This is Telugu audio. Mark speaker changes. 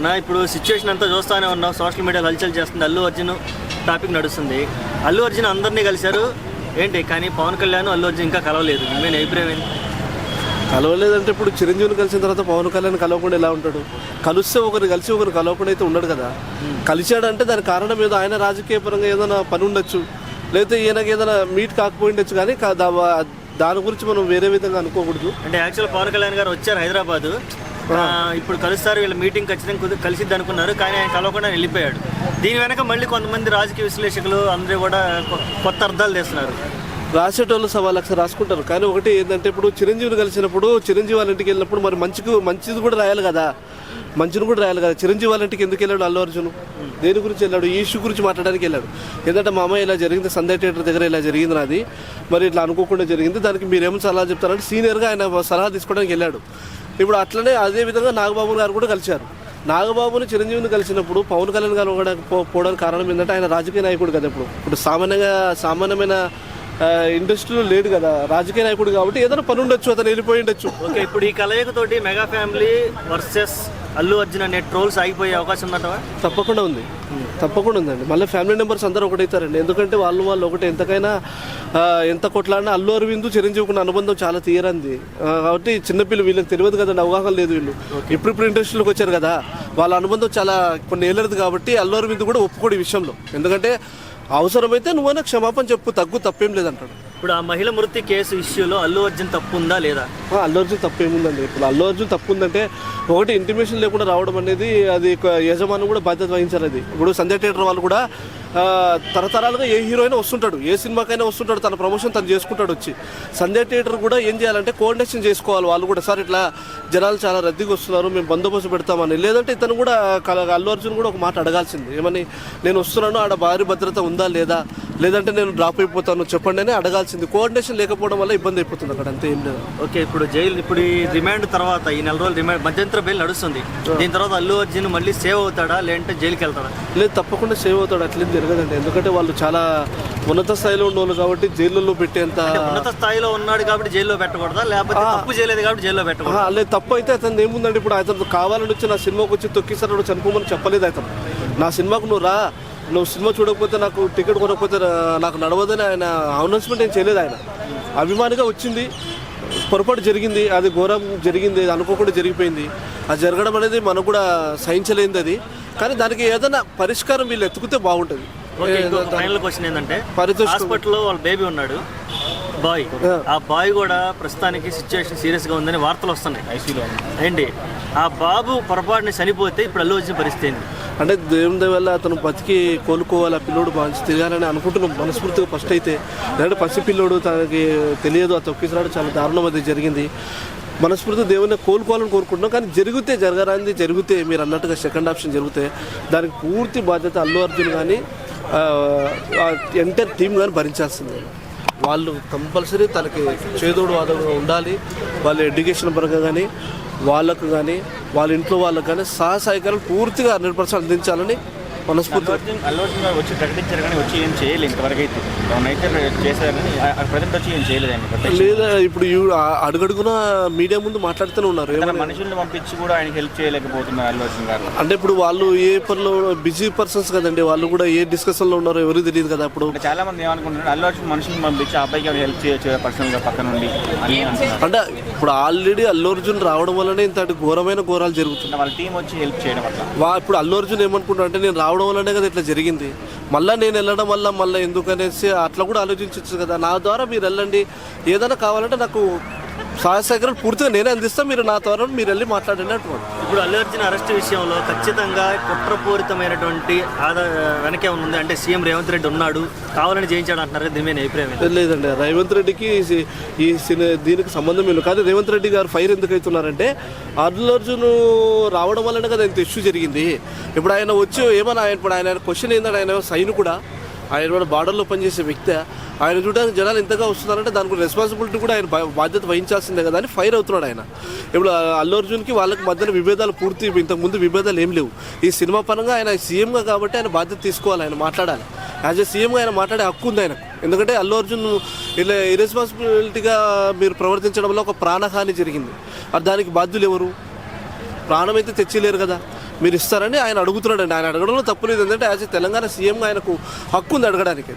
Speaker 1: నా ఇప్పుడు సిచ్యువేషన్ అంతా చూస్తానే ఉన్నాం. సోషల్ మీడియాలో హల్చల్ చేస్తుంది. అల్లు అర్జున్ టాపిక్ నడుస్తుంది. అల్లు అర్జున్ అందరినీ కలిశారు. ఏంటి? కానీ పవన్ కళ్యాణ్ అల్లు అర్జున్ ఇంకా కలవలేదు. మీ అభిప్రాయం ఏంటి?
Speaker 2: కలవలేదంటే ఇప్పుడు చిరంజీవిని కలిసిన తర్వాత పవన్ కళ్యాణ్ కలవకుండా ఎలా ఉంటాడు? కలిస్తే ఒకరు కలిసి ఒకరు కలవకుండా అయితే ఉండడు కదా. కలిశాడంటే దాని కారణం ఏదో ఆయన రాజకీయ పరంగా ఏదైనా పని ఉండొచ్చు. లేకపోతే ఈయనకి ఏదైనా మీట్ కాకపోయిండొచ్చు కానీ కా- దా- దాని గురించి మనం వేరే విధంగా అనుకోకూడదు.
Speaker 1: అంటే యాక్చువల్ పవన్ కళ్యాణ్ గారు వచ్చారు హైదరాబాద్. ఇప్పుడు కలుస్తారు వీళ్ళ మీటింగ్ ఖచ్చితంగా కలిసిద్ది అనుకున్నారు కానీ ఆయన కలవకుండా వెళ్ళిపోయాడు. దీని వెనక మళ్ళీ కొంతమంది రాజకీయ విశ్లేషకులు అందరూ కూడా కొత్త అర్థాలు తెస్తున్నారు.
Speaker 2: రాసేటోళ్ళు సవా లక్ష రాసుకుంటారు. కానీ ఒకటి ఏంటంటే ఇప్పుడు చిరంజీవిని కలిసినప్పుడు చిరంజీవి వాళ్ళ ఇంటికి వెళ్ళినప్పుడు మరి మంచికి మంచిది కూడా రాయాలి కదా. మంచిని కూడా రాయాలి కదా. చిరంజీవి వాళ్ళ ఇంటికి ఎందుకు వెళ్ళాడు అల్లు అర్జున్? దేని గురించి వెళ్ళాడు? ఈ ఇష్యూ గురించి మాట్లాడడానికి వెళ్ళాడు. ఏంటంటే మా అమ్మాయి ఇలా జరిగింది సంధ్య థియేటర్ దగ్గర ఇలా జరిగింది నాది. మరి ఇట్లా అనుకోకుండా జరిగింది. దానికి మీరేమో సలహా చెప్తారంటే సీనియర్గా ఆయన సలహా తీసుకోవడానికి వెళ్ళాడు. ఇప్పుడు అట్లనే అదే విధంగా నాగబాబు గారు కూడా కలిశారు. నాగబాబుని చిరంజీవిని కలిసినప్పుడు పవన్ కళ్యాణ్ గారు కూడా పోవడానికి కారణం ఏంటంటే ఆయన రాజకీయ నాయకుడు కదా ఇప్పుడు. ఇప్పుడు సామాన్యంగా సామాన్యమైన ఇండస్ట్రీలో లేడు కదా. రాజకీయ నాయకుడు కాబట్టి ఏదైనా పని ఉండొచ్చు అతను వెళ్ళిపోయి ఉండొచ్చు.
Speaker 1: ఓకే ఇప్పుడు ఈ కలయికతోటి mega family versus Allu Arjun అనే ట్రోల్స్ ఆగిపోయే అవకాశం ఉందంటవా
Speaker 2: తప్పకుండా ఉంది. తప్పకుండా ఉందండి. మళ్ళీ ఫ్యామిలీ మెంబర్స్ అందరూ ఒకటైతారండి. ఎందుకంటే వాళ్ళు వాళ్ళు ఒకటి ఎంతకైనా ఎంత కొట్లాడినా అల్లు అరవింద్ చిరంజీవికి ఉన్న అనుబంధం చాలా తీరంది కాబట్టి చిన్నపిల్లలు వీళ్ళకి తెలియదు కదండి అవగాహన లేదు వీళ్ళు. ఇప్పుడు ఇప్పుడు ఇండస్ట్రీలోకి వచ్చారు కదా వాళ్ళ అనుబంధం చాలా కొన్ని ఏళ్ళది కాబట్టి అల్లు అరవింద్ కూడా ఒప్పుకోడు ఈ విషయంలో. ఎందుకంటే అవసరమైతే నువ్వైనా క్షమాపణ చెప్పు తగ్గు తప్పేం లేదంటాడు.
Speaker 1: ఇప్పుడు ఆ మహిళ మృతి కేసు ఇష్యూలో అల్లు అర్జున్ తప్పు ఉందా లేదా
Speaker 2: అల్లు అర్జున్ తప్పు ఏముందండి ఇప్పుడు అల్లు అర్జున్ తప్పు ఉందంటే ఒకటి ఇంటిమేషన్ లేకుండా రావడం అనేది అది ఒక యజమాని కూడా బాధ్యత వహించారు అది. ఇప్పుడు సంధ్య థియేటర్ వాళ్ళు కూడా తరతరాలుగా ఏ హీరో అయినా వస్తుంటాడు ఏ సినిమాకైనా వస్తుంటాడు తన ప్రమోషన్ తను చేసుకుంటాడు వచ్చి. సంధ్య థియేటర్ కూడా ఏం చేయాలంటే కోఆర్డినేషన్ చేసుకోవాలి వాళ్ళు కూడా. సార్ ఇట్లా జనాలు చాలా రద్దీగా వస్తున్నారు మేము బందోబస్తు పెడతామని. లేదంటే ఇతను కూడా అల్లు అర్జున్ కూడా ఒక మాట అడగాల్సింది. ఏమని నేను వస్తున్నాను ఆడ భారీ భద్రత ఉందా లేదా? లేదంటే నేను డ్రాప్ అయిపోతాను చెప్పండి అని అడగాల్సింది. కోఆర్డినేషన్ లేకపోవడం వల్ల ఇబ్బంది అయిపోతుంది అక్కడ అంతే ఏం లేదు.
Speaker 1: ఓకే ఇప్పుడు జైలు ఇప్పుడు ఈ రిమాండ్ తర్వాత ఈ నెల రోజులు రిమాండ్ మధ్యంతర బెయిల్ నడుస్తుంది. దీని తర్వాత అల్లు అర్జున్ మళ్ళీ సేవ్ అవుతాడా లేదంటే జైలుకి వెళ్తాడా?
Speaker 2: లేదు తప్పకుండా సేవ్ అవుతాడు అట్లేం జరగదండి. ఎందుకంటే వాళ్ళు చాలా ఉన్నత స్థాయిలో ఉన్నోళ్ళు కాబట్టి జైళ్ళలో పెట్టేంత
Speaker 1: ఉన్నత స్థాయిలో ఉన్నాడు కాబట్టి జైల్లో పెట్టకూడదా? లేకపోతే తప్పు చేయలేదు కాబట్టి జైల్లో పెట్టకూడదు?
Speaker 2: లేదు తప్పు అయితే అతను ఏముందండి ఇప్పుడు? అతను కావాలని వచ్చి నా సినిమాకి వచ్చి తొక్కిసారు చనిపోమని చెప్పలేదు అతను. నా సినిమాకు నువ్వు రా నువ్వు సినిమా చూడకపోతే నాకు టికెట్ కొనకపోతే నాకు నడవదని ఆయన అనౌన్స్మెంట్ ఏం చేయలేదు ఆయన. అభిమానిగా వచ్చింది పొరపాటు జరిగింది అది ఘోరం జరిగింది అది అనుకోకుండా జరిగిపోయింది. అది జరగడం అనేది మనకు కూడా సహించలేనిది అది. కానీ దానికి ఏదైనా పరిష్కారం వీళ్ళు ఎత్తుకుతే బాగుంటుంది.
Speaker 1: ఫైనల్ క్వశ్చన్ ఏంటంటే హాస్పిటల్లో వాళ్ళ బేబీ ఉన్నాడు. బాయ్. ఆ. బాయ్ కూడా ప్రస్తుతానికి సిచ్యువేషన్ సీరియస్గా ఉందని వార్తలు వస్తున్నాయి. ఐసీలో ఏంటి? ఆ బాబు పొరపాటుని చనిపోతే ఇప్పుడు అల్లు వచ్చిన పరిస్థితి
Speaker 2: అంటే దేవుని దయ వల్ల అతను బతికి కోలుకోవాలి ఆ పిల్లోడు మంచి తిరగాలని అనుకుంటున్నాం. మనస్ఫూర్తిగా ఫస్ట్ అయితే. ఎందుకంటే పసి పిల్లోడు తనకి తెలియదు ఆ తొక్కిసరాడు చాలా దారుణం అది జరిగింది. మనస్ఫూర్తి దేవుని కోలుకోవాలని కోరుకుంటున్నాం. కానీ జరిగితే జరగరాంది జరిగితే మీరు అన్నట్టుగా సెకండ్ ఆప్షన్ జరిగితే దానికి పూర్తి బాధ్యత అల్లు అర్జున్ కానీ ఎంటైర్ టీం కానీ భరించాల్సిందే. వాళ్ళు కంపల్సరీ తనకి చేదోడు వాదోడుగా ఉండాలి. వాళ్ళ ఎడ్యుకేషన్ పరంగా కానీ వాళ్ళకు కానీ వాళ్ళ ఇంట్లో వాళ్ళకు కానీ సహసాయకాలను పూర్తిగా హండ్రెడ్ పర్సెంట్ అందించాలని మనస్ఫూర్తిగా
Speaker 3: అర్జున్ అల్లు అర్జున్ గారు వచ్చి ప్రకటించారు కానీ వచ్చి ఏం చేయలేదు ఇంతవరకు అయితే. అయితే చేశారు కానీ ప్రజెంట్ వచ్చి ఏం చేయలేదండి
Speaker 2: లేదా ఇప్పుడు అడుగడుగున మీడియా ముందు మాట్లాడుతూనే ఉన్నారు. ఏమని?
Speaker 3: మనుషుల్ని పంపించి కూడా ఆయనకి హెల్ప్ చేయలేకపోతున్నారు అల్లు అర్జున్ గారు.
Speaker 2: అంటే ఇప్పుడు వాళ్ళు ఏ పనిలో బిజీ పర్సన్స్ కదండి వాళ్ళు కూడా ఏ డిస్కషన్లో ఉన్నారో ఎవరికి తెలియదు కదా అప్పుడు
Speaker 3: చాలా మంది ఏమనుకుంటున్నారు అల్లు అర్జున్ మనుషుల్ని పంపించి అబ్బాయికి హెల్ప్ చేయొచ్చు పర్సనల్గా పక్కన ఉండి
Speaker 2: అంటే ఇప్పుడు ఆల్రెడీ అల్లు అర్జున్ రావడం వల్లనే ఇంతటి ఘోరమైన ఘోరాలు జరుగుతున్నాయి.
Speaker 3: వాళ్ళ టీం వచ్చి హెల్ప్ చేయడం అట్లా.
Speaker 2: వా ఇప్పుడు అల్లు అర్జున్ ఏమనుకుంటా అంటే నేను రావడం వల్లనే కదా ఇట్లా జరిగింది. మళ్ళీ నేను వెళ్ళడం వల్ల మళ్ళీ ఎందుకు అనేసి అట్లా కూడా ఆలోచించవచ్చు కదా. నా ద్వారా మీరు వెళ్ళండి. ఏదైనా కావాలంటే నాకు సహాయ సహకారాలు పూర్తిగా నేనే అందిస్తా మీరు నా ద్వారా మీరు వెళ్ళి మాట్లాడండి అంటున్నాడు.
Speaker 1: ఇప్పుడు అల్లు అర్జున్ అరెస్ట్ విషయంలో ఖచ్చితంగా కుట్రపూరితమైనటువంటి ఆదా వెనకే ఉంది? అంటే సీఎం రేవంత్ రెడ్డి ఉన్నాడు కావాలని చేయించాడు అంటున్నారు? దీని మీద అభిప్రాయం?
Speaker 2: లేదండి రేవంత్ రెడ్డికి ఈ- సిని దీనికి సంబంధం లేదు. కానీ రేవంత్ రెడ్డి గారు ఫైర్ ఎందుకు అవుతున్నారంటే అల్లు అర్జున్ రావడం వల్లనే కదా ఇంత ఇష్యూ జరిగింది. ఇప్పుడు ఆయన వచ్చి ఏమన్నా ఆయన ఇప్పుడు ఆయన క్వశ్చన్ ఏంటంటే ఆయన సైనికుడా ఆయన కూడా బార్డర్లో పనిచేసే వ్యక్తి. ఆయన చూడడానికి జనాలు ఎంతగా వస్తున్నారంటే దానికి రెస్పాన్సిబిలిటీ కూడా ఆయన బాధ్యత వహించాల్సిందే కదా అని ఫైర్ అవుతున్నాడు ఆయన. ఇప్పుడు అల్లు అర్జున్కి వాళ్ళకి మధ్యన విభేదాలు పూర్తి ఇంతకు ముందు విభేదాలు ఏం లేవు. ఈ సినిమా పరంగా ఆయన సీఎంగా కాబట్టి ఆయన బాధ్యత తీసుకోవాలి ఆయన మాట్లాడాలి. యాజ్ ఎ సీఎంగా ఆయన మాట్లాడే హక్కు ఉంది ఆయనకు. ఎందుకంటే అల్లు అర్జున్ ఇలా ఇరెస్పాన్సిబిలిటీగా మీరు ప్రవర్తించడం వల్ల ఒక ప్రాణహాని జరిగింది. అది దానికి బాధ్యులు ఎవరు? ప్రాణం అయితే తెచ్చిలేరు కదా. మీరు ఇస్తారని ఆయన అడుగుతున్నాడండి. ఆయన అడగడంలో తప్పు లేదు. ఎందుకంటే యాజ్ తెలంగాణ సీఎంగా ఆయనకు హక్కు ఉంది అడగడానికి.